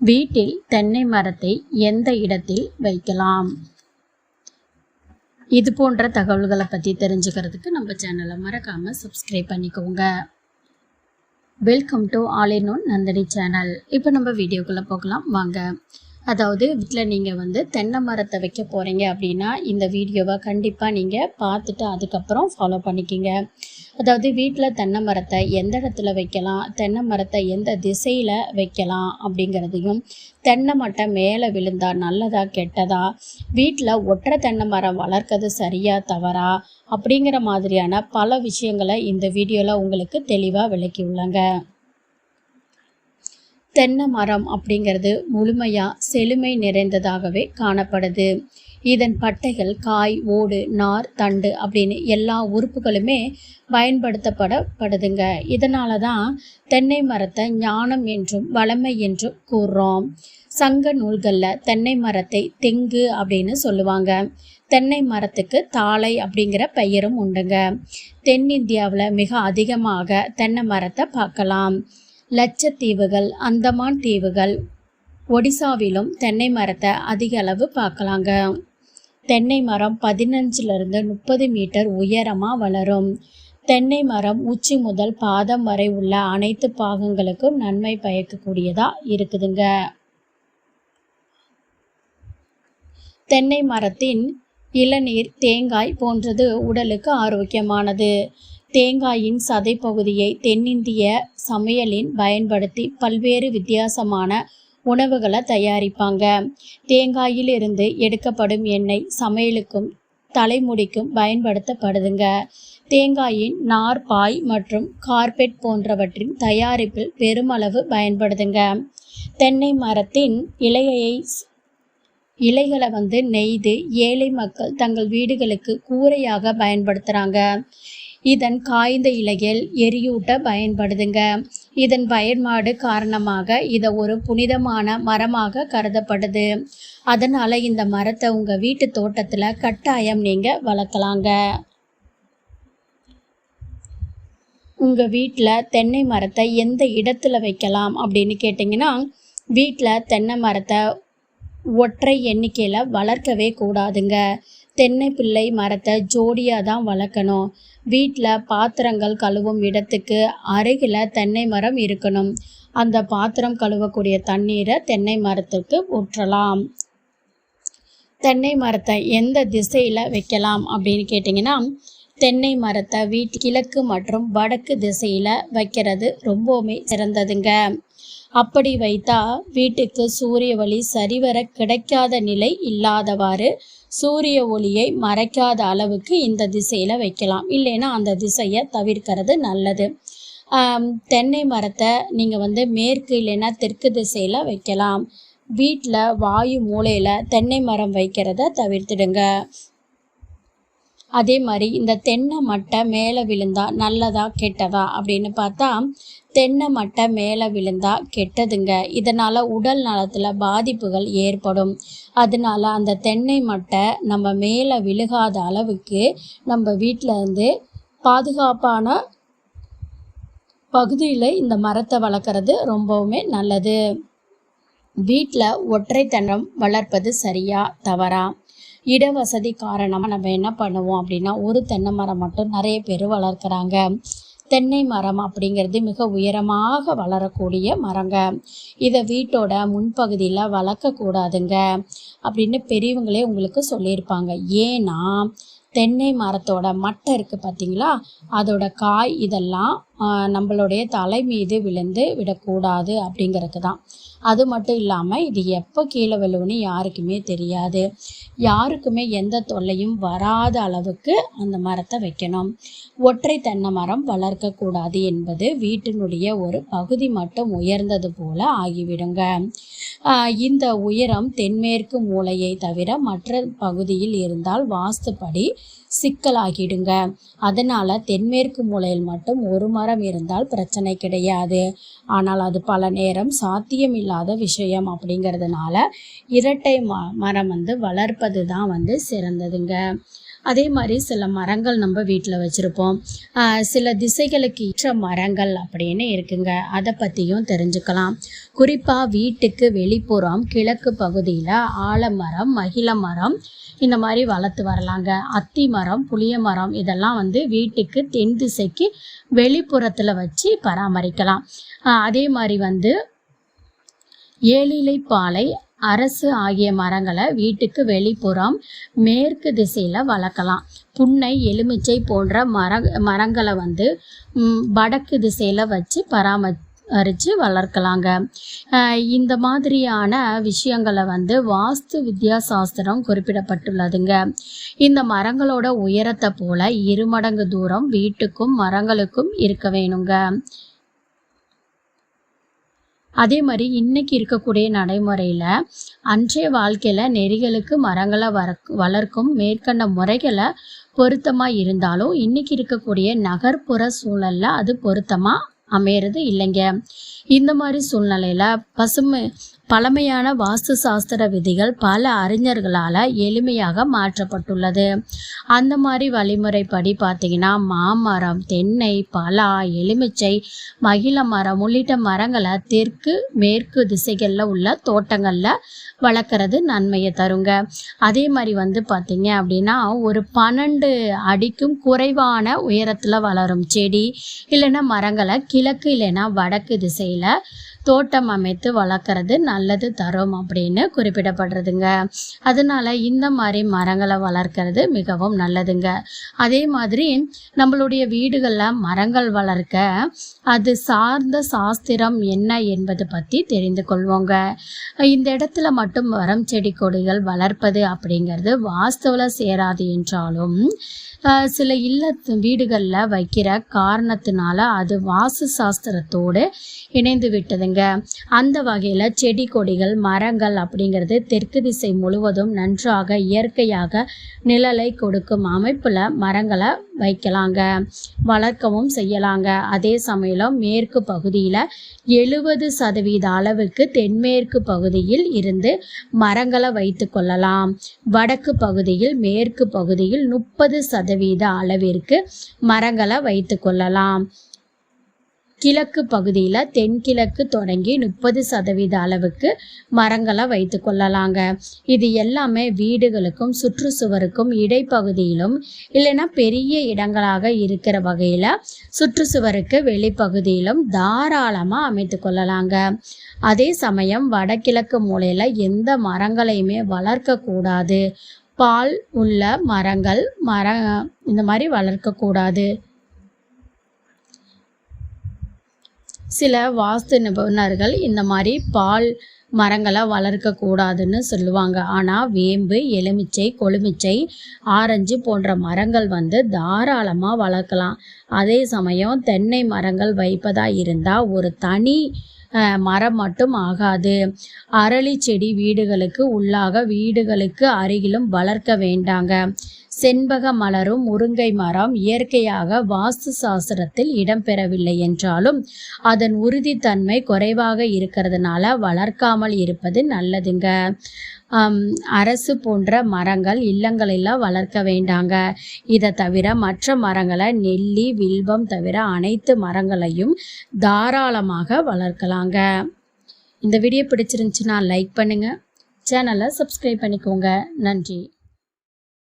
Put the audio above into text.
வீட்டில் தென்னை மரத்தை எந்த இடத்தில் வைக்கலாம்? இது போன்ற தகவல்களை பற்றி தெரிஞ்சுக்கிறதுக்கு நம்ம சேனலை மறக்காமல் சப்ஸ்கிரைப் பண்ணிக்கோங்க. Welcome to all in one Nandini channel இப்போ நம்ம வீடியோக்குள்ளே போகலாம். வாங்க. அதாவது வீட்டில் நீங்கள் வந்து தென்னை மரத்தை வைக்க போகிறீங்க அப்படின்னா இந்த வீடியோவை கண்டிப்பாக நீங்கள் பார்த்துட்டு அதுக்கப்புறம் ஃபாலோ பண்ணிக்கிங்க. அதாவது வீட்டில் தென்னை மரத்தை எந்த இடத்துல வைக்கலாம்? தென்னை மரத்தை எந்த திசையில் வைக்கலாம்? அப்படிங்கிறதையும் தென்னை மட்டை மேலே விழுந்தா நல்லதா கெட்டதா? வீட்டில் ஒற்றை தென்னை மரம் வளர்க்கறது சரியா தவறா? அப்படிங்கிற மாதிரியான பல விஷயங்களை இந்த வீடியோவில் உங்களுக்கு தெளிவாக விளக்கியுள்ளங்க தென்னை மரம் அப்படிங்கிறது முழுமையாக செழுமை நிறைந்ததாகவே காணப்படுது. இதன் பட்டைகள் காய் ஓடு நார் தண்டு அப்படின்னு எல்லா உறுப்புகளுமே பயன்படுத்தப்படப்படுதுங்க. இதனால தான் தென்னை மரத்தை ஞானம் என்றும் வளமை என்றும் கூறுறோம். சங்க நூல்களில் தென்னை மரத்தை தெங்கு அப்படின்னு சொல்லுவாங்க. தென்னை மரத்துக்கு தாளை அப்படிங்கிற பெயரும் உண்டுங்க. தென்னிந்தியாவில் மிக அதிகமாக தென்னை மரத்தை பார்க்கலாம். லட்சத்தீவுகள் அந்தமான் தீவுகள் ஒடிசாவிலும் தென்னை மரத்தை அதிக அளவு பார்க்கலாங்க. தென்னை மரம் பதினஞ்சுலேருந்து முப்பது மீட்டர் உயரமாக வளரும். தென்னை மரம் உச்சி முதல் பாதம் வரை உள்ள அனைத்து பாகங்களுக்கும் நன்மை பயக்கக்கூடியதாக இருக்குதுங்க. தென்னை மரத்தின் இளநீர் தேங்காய் போன்றது உடலுக்கு ஆரோக்கியமானது. தேங்காயின் சதை பகுதியை தென்னிந்திய சமையலின் பயன்படுத்தி பல்வேறு வித்தியாசமான உணவுகளை தயாரிப்பாங்க. தேங்காயிலிருந்து எடுக்கப்படும் எண்ணெய் சமையலுக்கும் தலைமுடிக்கும் பயன்படுத்தப்படுதுங்க. தேங்காயின் நார் பாய் மற்றும் கார்பெட் போன்றவற்றின் தயாரிப்பில் பெருமளவு பயன்படுதுங்க. தென்னை மரத்தின் இலையை இலைகளை வந்து நெய்து ஏழை மக்கள் தங்கள் வீடுகளுக்கு கூரையாக பயன்படுத்துகிறாங்க இதன் காய்ந்த இலைகள் எரியூட்ட பயன்படுதுங்க. இதன் பயன்பாடு காரணமாக இதை ஒரு புனிதமான மரமாக கருதப்படுது. அதனால் இந்த மரத்தை உங்கள் வீட்டு தோட்டத்தில் கட்டாயம் நீங்கள் வளர்க்கலாங்க. உங்கள் வீட்டில் தென்னை மரத்தை எந்த இடத்துல வைக்கலாம் அப்படின்னு கேட்டிங்கன்னா வீட்டில் தென்னை மரத்தை ஒற்றை எண்ணிக்கையில் வளர்க்கவே கூடாதுங்க. தென்னை பிள்ளை மரத்தை ஜோடியாக தான் வளர்க்கணும். வீட்டில் பாத்திரங்கள் கழுவும் இடத்துக்கு அருகில் தென்னை மரம் இருக்கணும். அந்த பாத்திரம் கழுவக்கூடிய தண்ணீரை தென்னை மரத்துக்கு ஊற்றலாம். தென்னை மரத்தை எந்த திசையில் வைக்கலாம் அப்படின்னு கேட்டிங்கன்னா தென்னை மரத்தை வீட்டு கிழக்கு மற்றும் வடக்கு திசையில் வைக்கிறது ரொம்பவுமே சிறந்ததுங்க. அப்படி வைத்தா வீட்டுக்கு சூரிய ஒளி சரிவர கிடைக்காத நிலை இல்லாதவாறு சூரிய ஒளியை மறைக்காத அளவுக்கு இந்த திசையில் வைக்கலாம். இல்லைன்னா அந்த திசையை தவிர்க்கிறது நல்லது. தென்னை மரத்தை நீங்கள் வந்து மேற்கு இல்லைன்னா தெற்கு திசையில் வைக்கலாம். வீட்டில் வாயு மூலையில் தென்னை மரம் வைக்கிறத தவிர்த்துடுங்க. அதே மாதிரி இந்த தென்னை மட்டை மேலே விழுந்தா நல்லதா கெட்டதா அப்படின்னு பார்த்தா தென்னை மட்டை மேலே விழுந்தா கெட்டதுங்க. இதனால் உடல் நலத்தில் பாதிப்புகள் ஏற்படும். அதனால அந்த தென்னை மட்டை நம்ம மேலே விழுகாத அளவுக்கு நம்ம வீட்டில் இருந்து பாதுகாப்பான பகுதியில் இந்த மரத்தை வளர்க்குறது ரொம்பவுமே நல்லது. வீட்டில் ஒற்றை தன்னம் வளர்ப்பது சரியா தவறா? இடவசதி காரணமாக நம்ம என்ன பண்ணுவோம் அப்படின்னா ஒரு தென்னை மரம் மட்டும் நிறைய பேர் வளர்க்குறாங்க. தென்னை மரம் அப்படிங்கிறது மிக உயரமாக வளரக்கூடிய மரங்க. இதை வீட்டோட முன்பகுதியில் வளர்க்கக்கூடாதுங்க அப்படின்னு பெரியவங்களே உங்களுக்கு சொல்லியிருப்பாங்க. ஏன்னா தென்னை மரத்தோட மட்டை இருக்குது பார்த்தீங்களா? அதோட காய் இதெல்லாம் நம்மளுடைய தலை மீது விழுந்து விடக்கூடாது அப்படிங்கிறது தான் அது மட்டும் இல்லாமல் இது எப்போ கீழே விழுவுன்னு யாருக்குமே தெரியாது. யாருக்குமே எந்த தொல்லையும் வராத அளவுக்கு அந்த மரத்தை வைக்கணும். ஒற்றை தென்னை மரம் வளர்க்கக்கூடாது என்பது வீட்டினுடைய ஒரு பகுதி மட்டும் உயர்ந்தது போல ஆகிவிடுங்க. இந்த உயரம் தென்மேற்கு மூலையை தவிர மற்ற பகுதியில் இருந்தால் வாஸ்துப்படி சிக்கலாகிடுங்க. அதனால் தென்மேற்கு மூலையில் மட்டும் ஒரு மரம் இருந்தால் பிரச்சனை கிடையாது. ஆனால் அது பல நேரம் சாத்தியமில்லாத விஷயம் அப்படிங்கிறதுனால இரட்டை ம மரம் வந்து வளர்ப்பது தான் வந்து சிறந்ததுங்க. அதே மாதிரி சில மரங்கள் நம்ம வீட்டில் வச்சுருப்போம். சில திசைகளுக்கு ஏற்ற மரங்கள் அப்படின்னு இருக்குங்க. அதை பற்றியும் தெரிஞ்சுக்கலாம். குறிப்பாக வீட்டுக்கு வெளிப்புறம் கிழக்கு பகுதியில் ஆலமரம் மகிழ மரம் இந்த மாதிரி வளர்த்து வரலாங்க. அத்தி மரம் புளிய மரம் இதெல்லாம் வந்து வீட்டுக்கு தென் திசைக்கு வெளிப்புறத்தில் வச்சு பராமரிக்கலாம். அதே மாதிரி வந்து ஏழிலை பாலை அரசு ஆகிய மரங்களை வீட்டுக்கு வெளிப்புறம் மேற்கு திசையில் வளர்க்கலாம். புன்னை எலுமிச்சை போன்ற மர மரங்களை வந்து வடக்கு திசையில் வச்சு பராமரித்து வளர்க்கலாங்க. இந்த மாதிரியான விஷயங்களை வந்து வாஸ்து வித்யாசாஸ்திரம் குறிப்பிடப்பட்டுள்ளதுங்க. இந்த மரங்களோட உயரத்தை போல இருமடங்கு தூரம் வீட்டுக்கும் மரங்களுக்கும் இருக்க வேணுங்க. அதே மாதிரி இன்னைக்கு இருக்கக்கூடிய நடைமுறையில் அன்றைய வாழ்க்கையில் நெறிகளுக்கு மரங்களை வர வளர்க்கும் மேற்கண்ட முறைகளை பொருத்தமாக இருந்தாலும் இன்றைக்கி இருக்கக்கூடிய நகர்ப்புற சூழலில் அது பொருத்தமாக அமையிறது இல்லைங்க. இந்த மாதிரி சூழ்நிலையில் பசுமை பழமையான வாஸ்து சாஸ்திர விதிகள் பல அறிஞர்களால் எளிமையாக மாற்றப்பட்டுள்ளது. அந்த மாதிரி வழிமுறைப்படி பார்த்தீங்கன்னா மாமரம் தென்னை பலா எலுமிச்சை மகிழ மரம் உள்ளிட்ட மரங்களை தெற்கு மேற்கு திசைகளில் உள்ள தோட்டங்களில் வளர்க்குறது நன்மையை தருங்க. அதே மாதிரி வந்து பார்த்தீங்க அப்படின்னா ஒரு பன்னெண்டு அடிக்கும் குறைவான உயரத்தில் வளரும் செடி இல்லைன்னா மரங்களை கிழக்கு இல்லைன்னா வடக்கு திசையில் தோட்டம் அமைத்து வளர்க்குறது நல்லது தரும் அப்படின்னு குறிப்பிடப்படுறதுங்க. அதனால இந்த மாதிரி மரங்களை வளர்க்குறது மிகவும் நல்லதுங்க. அதே மாதிரி நம்மளுடைய வீடுகளில் மரங்கள் வளர்க்க அது சார்ந்த சாஸ்திரம் என்ன என்பது பற்றி தெரிந்து கொள்வோங்க. இந்த இடத்துல மட்டும் மரம் செடி கொடிகள் வளர்ப்பது அப்படிங்கிறது வாஸ்தவில் சேராது என்றாலும் சில இல்ல வீடுகளில் வைக்கிற காரணத்தினால அது வாசு சாஸ்திரத்தோடு இணைந்து விட்டதுங்க. அந்த வகையில் செடி கொடிகள் மரங்கள் அப்படிங்கிறது தெற்கு திசை முழுவதும் நன்றாக இயற்கையாக நிழலை கொடுக்கும் அமைப்பில் மரங்களை வைக்கலாங்க. வளர்க்கவும் செய்யலாங்க. அதே சமயம் மேற்கு பகுதியில் எழுபது சதவீத அளவுக்கு தென்மேற்கு பகுதியில் இருந்து மரங்களை வைத்து கொள்ளலாம். வடக்கு பகுதியில் மேற்கு பகுதியில் முப்பது சதவீத அளவிற்கு மரங்களை வைத்து கொள்ளலாம். கிழக்கு பகுதியில் தென்கிழக்கு தொடங்கி முப்பது சதவீத அளவுக்கு மரங்களை வைத்து கொள்ளலாங்க. இது எல்லாமே வீடுகளுக்கும் சுற்றுச்சுவருக்கும் இடைப்பகுதியிலும் இல்லைன்னா பெரிய இடங்களாக இருக்கிற வகையில் சுற்றுச்சுவருக்கு வெளிப்பகுதியிலும் தாராளமாக அமைத்து கொள்ளலாங்க. அதே சமயம் வடகிழக்கு மூலையில் எந்த மரங்களையுமே வளர்க்கக்கூடாது பால் உள்ள மரங்கள் மர இந்த மாதிரி வளர்க்கக்கூடாது சில வாஸ்து நிபுணர்கள் இந்த மாதிரி பால் மரங்களை வளர்க்கக்கூடாதுன்னு சொல்லுவாங்க. ஆனால் வேம்பு எலுமிச்சை கொழுமிச்சை ஆரஞ்சு போன்ற மரங்கள் வந்து தாராளமாக வளர்க்கலாம். அதே சமயம் தென்னை மரங்கள் வைப்பதாக இருந்தால் ஒரு தனி மரம் மட்டும் ஆகாது. அரளி செடி வீடுகளுக்கு உள்ளாக வீடுகளுக்கு அருகிலும் வளர்க்க வேண்டாங்க. செண்பக மலரும் முருங்கை மரம் இயற்கையாக வாஸ்து சாஸ்திரத்தில் இடம்பெறவில்லை என்றாலும் அதன் உறுதித்தன்மை குறைவாக இருக்கிறதுனால வளர்க்காமல் இருப்பது நல்லதுங்க. அரசு போன்ற மரங்கள் இல்லங்களெல்லாம் வளர்க்க வேண்டாங்க. இதை தவிர மற்ற மரங்களை நெல்லி வில்வம் தவிர அனைத்து மரங்களையும் தாராளமாக வளர்க்கலாங்க. இந்த வீடியோ பிடிச்சிருந்துச்சுன்னா லைக் பண்ணுங்கள் சேனலை சப்ஸ்கிரைப் பண்ணிக்கோங்க. நன்றி.